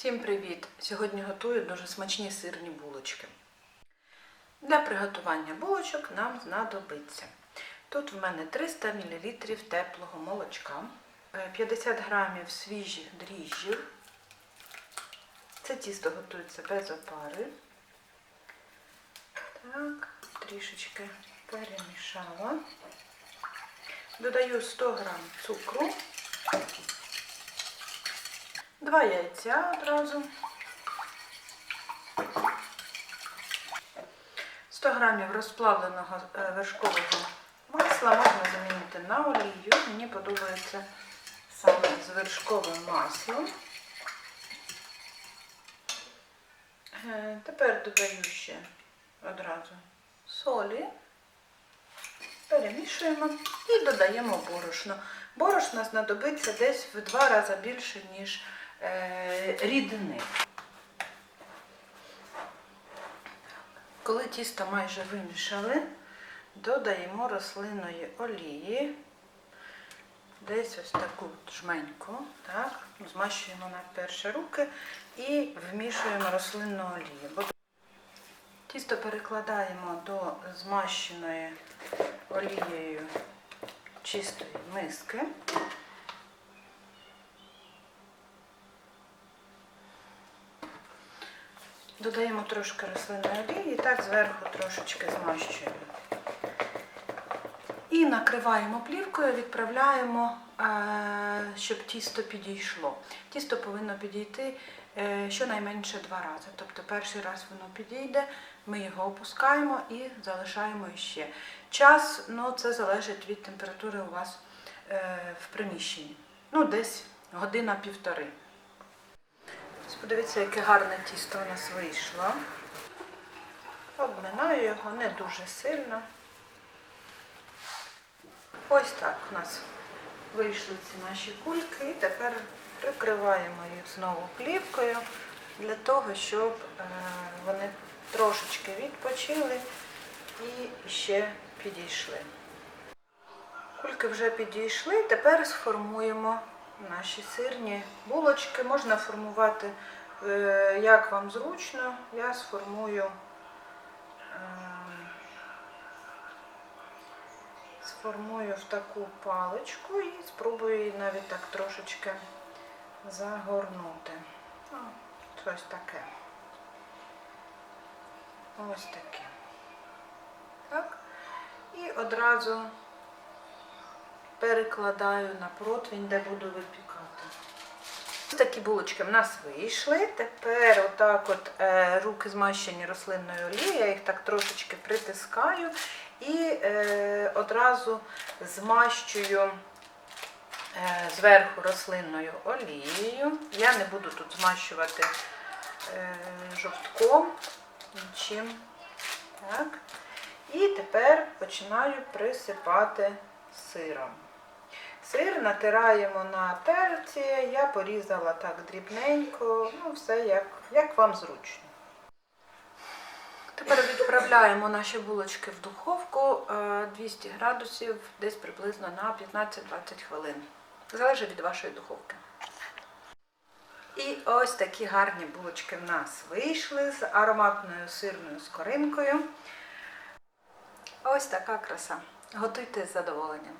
Всім привіт! Сьогодні готую дуже смачні сирні булочки. Для приготування булочок нам знадобиться. Тут в мене 300 мл теплого молочка, е, 50 г свіжих дріжджів. Це тісто готується без опари. Так, трішечки перемішала. Додаю 100 г цукру. Два яйця одразу. 100 грамів розплавленого е, вершкового масла можна замінити на олію. Мені подобається саме з вершковим маслом. Е, Тепер додаю ще одразу солі, перемішуємо і додаємо борошно. Борошна знадобиться десь в два рази більше, ніж е, рідини. Коли тісто майже вимішали, додаємо рослинної олії, десь ось таку жменьку, так, змащуємо на перші руки і вмішуємо рослинну олію. Тісто перекладаємо до змащеної олією чистої миски. Додаємо трошки рослинної олії і так зверху трошечки змащуємо. І накриваємо плівкою, відправляємо, е, щоб тісто підійшло. Тісто повинно підійти е, щонайменше два рази. Тобто перший раз воно підійде, ми його опускаємо і залишаємо ще. Час, ну це залежить від температури у вас е, в приміщенні. Ну, десь година-півтори. Подивіться, яке гарне тісто у нас вийшло. Обминаю його не дуже сильно. Ось так у нас вийшли ці наші кульки. І тепер прикриваємо їх знову плівкою для того, щоб е, вони трошечки відпочили і ще підійшли. Кульки вже підійшли, тепер сформуємо наші сирні булочки. Можна формувати е, як вам зручно. Я сформую, сформую в таку паличку і спробую її навіть так трошечки загорнути. О, Щось таке. Ось таке. Так. І одразу перекладаю на противень, де буду випікати. Ось такі булочки в нас вийшли. Тепер отак от е, руки змащені рослинною олією, я їх так трошечки притискаю і е, одразу змащую е, зверху рослинною олією. Я не буду тут змащувати е, жовтком, нічим. Так. І тепер починаю присипати сиром. Сир натираємо на терці, я порізала так дрібненько, ну все як, як вам зручно. Тепер відправляємо наші булочки в духовку е, 200 градусів, десь приблизно на 15-20 хвилин. Залежить від вашої духовки. І ось такі гарні булочки в нас вийшли з ароматною сирною скоринкою. Ось така краса. Готуйте з задоволенням.